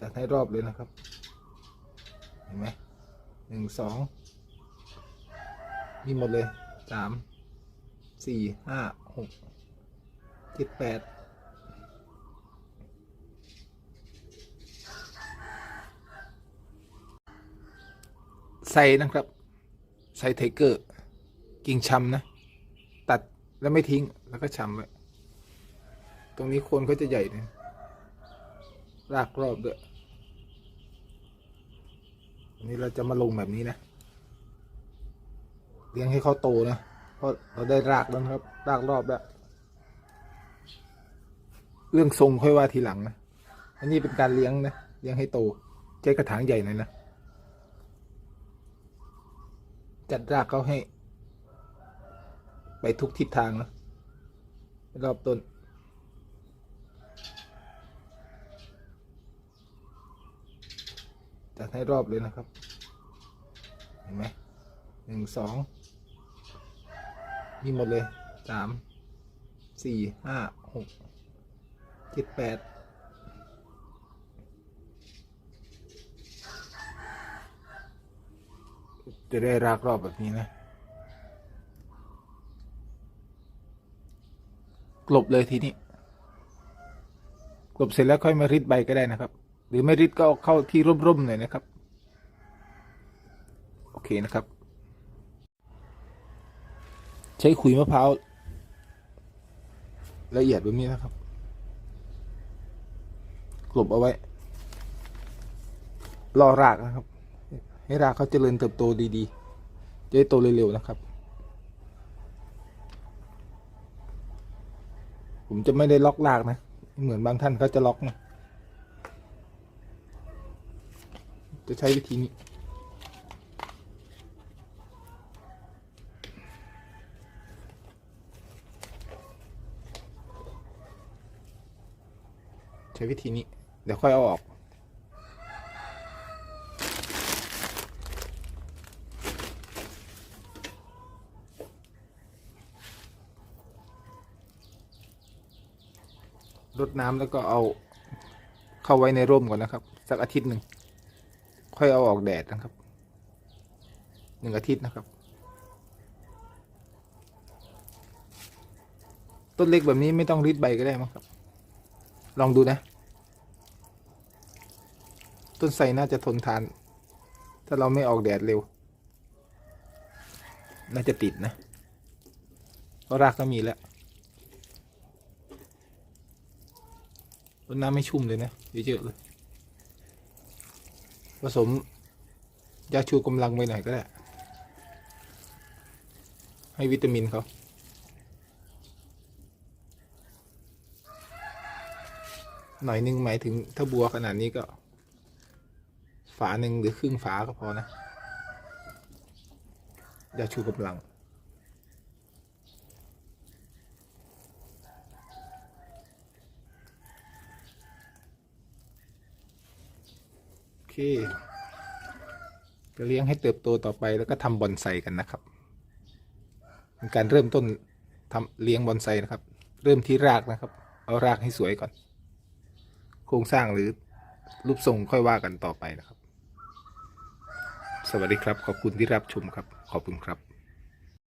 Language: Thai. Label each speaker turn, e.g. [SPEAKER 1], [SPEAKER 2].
[SPEAKER 1] จัดให้รอบเลยนะครับ เห็นไหมหนึ่งสองมีหมดเลยสามสี่ห้าหกเจ็ดแปดใส่นะครับ ใส่ไทเกอร์ กิ่งชำนะ ตัดแล้วไม่ทิ้งแล้วก็ชำไว้ตรงนี้โคนเขาจะใหญ่เลย รากรอบด้วยอันนี้เราจะมาลงแบบนี้นะเลี้ยงให้เขาโตนะเพราะเราได้รากแล้วครับ รากรอบแล้ว เรื่องทรงค่อยว่าทีหลังนะอันนี้เป็นการเลี้ยงนะเลี้ยงให้โตใช้กระถางใหญ่หน่อยนะจัดรากเขาให้ ไปทุกทิศทางนะรอบต้น จัดให้รอบเลยนะครับ เห็นไหมหนึ่งสองมีหมดเลยสามสี่ห้าหกเจ็ดแปดจะได้รากรอบแบบนี้นะกลบเลยทีนี้กลบเสร็จแล้วค่อยมาริดใบก็ได้นะครับ รือไม่ริดก็เข้าที่ร่มๆหน่อยนะครับ โอเคนะครับ ใช้ขุยมะพร้าวละเอียดแบบนี้นะครับ กลบเอาไว้ รอรากนะครับ ให้รากเขาเจริญเติบโตดีๆ จะได้โตเร็วๆนะครับ ผมจะไม่ได้ล็อกรากนะ เหมือนบางท่านเขาจะล็อกนะ จะใช้วิธีนี้ ใช้วิธีนี้ เดี๋ยวค่อยเอาออกรดน้ำแล้วก็เอาเข้าไว้ในร่มก่อนนะครับ สักอาทิตย์หนึ่ง ค่อยเอาออกแดดนะครับหนึ่งอาทิตย์นะครับ ต้นเล็กแบบนี้ไม่ต้องรีดใบก็ได้มั้งครับ ลองดูนะ ต้นไทรน่าจะทนทาน ถ้าเราไม่ออกแดดเร็ว น่าจะติดนะเพราะรากก็มีแล้วรดน้ำไม่ชุ่มเลยนะเยอะๆเลย ผสมยาชูกำลังไปหน่อยก็ได้ ให้วิตามินเขาหน่อยหนึงหมายถึงถ้าบัวขนาดนี้ก็ ฝาหนึ่งหรือครึ่งฝาก็พอนะยาชูกำลัง เคจะเลี้ยงให้เติบโตต่อไปแล้วก็ทำบอนไซกันนะครับเป็นการเริ่มต้นทำเลี้ยงบอนไซนะครับ เริ่มที่รากนะครับ เอารากให้สวยก่อน โครงสร้างหรือรูปทรงค่อยว่ากันต่อไปนะครับ สวัสดีครับ ขอบคุณที่รับชมครับ ขอบคุณครับ